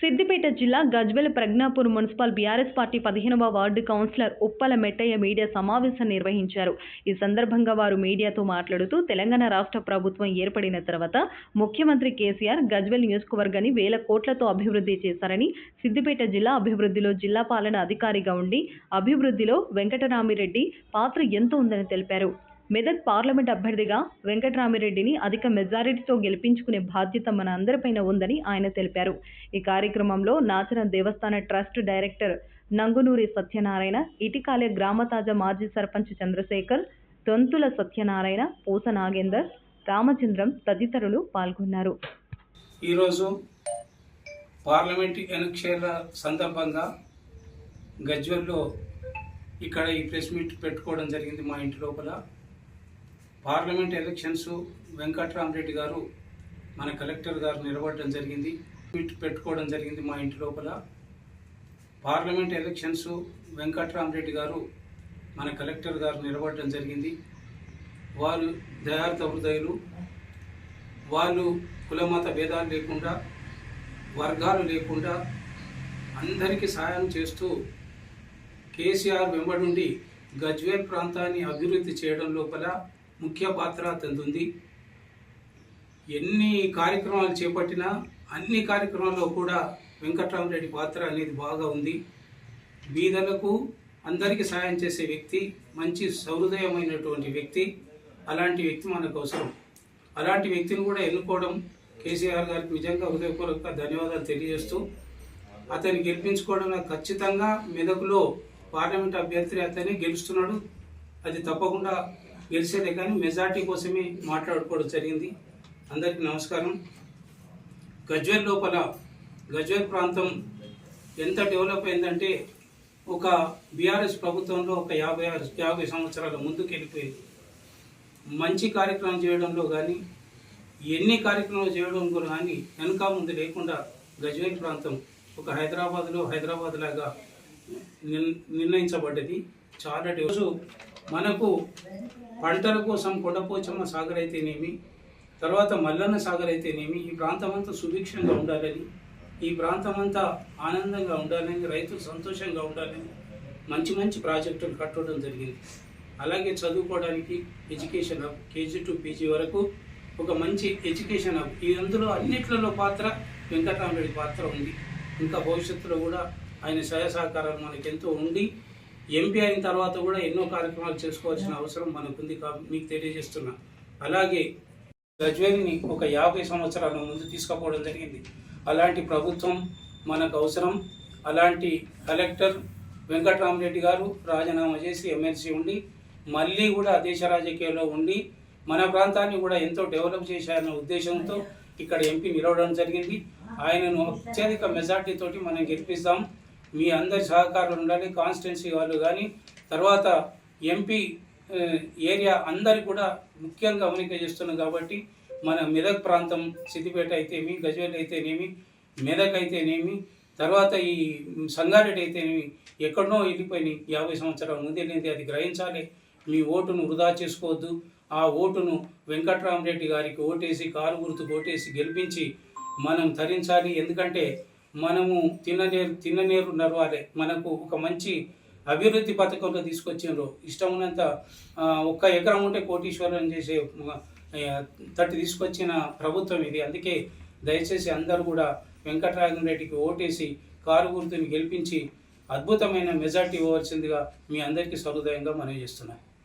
సిద్దిపేట జిల్లా Gajwel Pragnapur municipal BRS party పదిహేనవ ward councillor Uppala Mettaiah media సమావేశం నిర్వహించారు. ఈ సందర్భంగా వారు మీడియాతో మాట్లాడుతూ తెలంగాణ రాష్ట్ర ప్రభుత్వం ఏర్పడిన తర్వాత ముఖ్యమంత్రి కేసీఆర్ గజ్వెల్ నియోజకవర్గాన్ని వేల కోట్లతో అభివృద్ధి చేశారని సిద్దిపేట జిల్లా అభివృద్ధిలో జిల్లా పాలన అధికారిగా ఉండి అభివృద్ధిలో వెంకటరామిరెడ్డి పాత్ర ఎంతో ఉందని తెలిపారు. మెదక్ పార్లమెంట్ అభ్యర్థిగా వెంకటరామిరెడ్డిని అధిక మెజారిటీతో గెలిపించుకునే బాధ్యత మన అందరిపైన ఉందని ఆయన తెలిపారు. ఈ కార్యక్రమంలో నాచన దేవస్థాన ట్రస్ట్ డైరెక్టర్ నంగునూరి సత్యనారాయణ ఇటికాలే గ్రామ తాజా మాజీ సర్పంచ్ చంద్రశేఖర్ తొంతుల సత్యనారాయణ పూస నాగేందర్ రామచంద్రం తదితరులు పాల్గొన్నారు. ఈరోజు పార్లమెంట్ ఎన్నికల సందర్భంగా గజ్వల్లో ఇక్కడ ఈ ప్రెస్ మీట్ పెట్టుకోవడం జరిగింది మా ఇంటి లోపల. పార్లమెంట్ ఎలక్షన్స్ వెంకట్రామరెడ్డి గారు మన కలెక్టర్ గారు నిలబడడం జరిగింది. ట్వీట్ పెట్టుకోవడం జరిగింది మా ఇంటి లోపల. పార్లమెంట్ ఎలక్షన్స్ వెంకట్రామరెడ్డి గారు మన కలెక్టర్ గారు నిలబడడం జరిగింది. వాళ్ళు దయార్థ హృదయులు. వాళ్ళు కులమత భేదాలు లేకుండా వర్గాలు లేకుండా అందరికీ సహాయం చేస్తూ కేసీఆర్ వెంబడుండి గజ్వేల్ ప్రాంతాన్ని అభివృద్ధి చేయడం లోపల ముఖ్య పాత్ర అతనిది ఎన్ని కార్యక్రమాలు చేపట్టినా అన్ని కార్యక్రమాల్లో కూడా వెంకట్రామరెడ్డి పాత్ర అనేది బాగా ఉంది. బీదలకు అందరికీ సహాయం చేసే వ్యక్తి మంచి సహృదయమైనటువంటి వ్యక్తి అలాంటి వ్యక్తి మనకు అవసరం. అలాంటి వ్యక్తిని కూడా ఎన్నుకోవడం కేసీఆర్ గారికి నిజంగా హృదయపూర్వక ధన్యవాదాలు తెలియజేస్తూ అతన్ని గెలిపించుకోవడం ఖచ్చితంగా మెదకులో పార్లమెంట్ అభ్యర్థి అతన్ని గెలుస్తున్నాడు. అది తప్పకుండా గెలిచేదే కానీ మెజార్టీ కోసమే మాట్లాడుకోవడం జరిగింది. అందరికీ నమస్కారం. గజ్వేల్ లోపల గజ్వేల్ ప్రాంతం ఎంత డెవలప్ అయిందంటే ఒక బీఆర్ఎస్ ప్రభుత్వంలో ఒక యాభై ఆరు యాభై సంవత్సరాల ముందుకు వెళ్ళిపోయింది మంచి కార్యక్రమం చేయడంలో కానీ ఎన్ని కార్యక్రమాలు చేయడంలో కానీ వెనుక ముందు లేకుండా గజ్వేల్ ప్రాంతం ఒక హైదరాబాద్లో హైదరాబాద్ లాగా నిర్- నిర్ణయించబడ్డది. చాలా రోజు మనకు పంటల కోసం కొండపోచమ్మ సాగర్ అయితేనేమి తర్వాత మల్లన్న సాగర్ అయితేనేమి ఈ ప్రాంతం అంతా సుభిక్షంగా ఉండాలని ఈ ప్రాంతం అంతా ఆనందంగా ఉండాలని రైతులు సంతోషంగా ఉండాలని మంచి మంచి ప్రాజెక్టులు కట్టడం జరిగింది. అలాగే చదువుకోవడానికి education hub KG to PG వరకు ఒక మంచి ఎడ్యుకేషన్ హబ్. ఈ అందులో అన్నిట్లలో పాత్ర వెంకటరామరెడ్డి పాత్ర ఉంది. ఇంకా భవిష్యత్తులో కూడా ఆయన సహాయ సహకారాలు మనకెంతో ఎంతో ఉండి ఎంపీ అయిన తర్వాత కూడా ఎన్నో కార్యక్రమాలు చేసుకోవాల్సిన అవసరం మనకుంది కాబట్టి మీకు తెలియజేస్తున్నా. అలాగే గజ్వేల్ని ఒక యాభై సంవత్సరాల ముందు తీసుకుపోవడం జరిగింది. అలాంటి ప్రభుత్వం మనకు అవసరం. అలాంటి కలెక్టర్ వెంకటరామరెడ్డి గారు రాజీనామా చేసి ఎమ్మెల్సీ ఉండి మళ్ళీ కూడా దేశ రాజకీయాల్లో ఉండి మన ప్రాంతాన్ని కూడా ఎంతో డెవలప్ చేశారన్న ఉద్దేశంతో ఇక్కడ ఎంపీ నిలవడం జరిగింది. ఆయనను అత్యధిక మెజార్టీతోటి మనం గెలిపిస్తాం. మీ అందరి సహకారం ఉండాలి కాన్స్టిట్యున్సీ వాళ్ళు కానీ తర్వాత ఎంపీ ఏరియా అందరి కూడా ముఖ్యంగా గమనిక చేస్తున్నాం కాబట్టి మన మెదక్ ప్రాంతం సిద్దిపేట అయితేనేమి గజ్వేల్ అయితేనేమి మెదక్ అయితేనేమి తర్వాత ఈ సంగారెడ్డి అయితేనేమి ఎక్కడనో వెళ్ళిపోయినాయి యాభై సంవత్సరాల ముందు వెళ్ళింది అది గ్రహించాలి. మీ ఓటును వృధా చేసుకోవద్దు. ఆ ఓటును వెంకట్రామరెడ్డి గారికి ఓటేసి కారు గుర్తుకు ఓటేసి గెలిపించి మనం ధరించాలి. ఎందుకంటే మనము తిన్ననేరు తిన్ననేరు నడవాలి మనకు ఒక మంచి అభివృద్ధి పథకంలో తీసుకొచ్చిండ్రు. ఇష్టం ఉన్నంత ఒక్క ఎకరం ఉంటే కోటీశ్వరం చేసే తట్టి తట్టు తీసుకొచ్చిన ప్రభుత్వం ఇది. అందుకే దయచేసి అందరూ కూడా వెంకటరామరెడ్డికి ఓటేసి కారు గుర్తుని గెలిపించి అద్భుతమైన మెజార్టీ ఇవ్వవలసిందిగా మీ అందరికీ సహృదయంగా మనవి చేస్తున్నాను.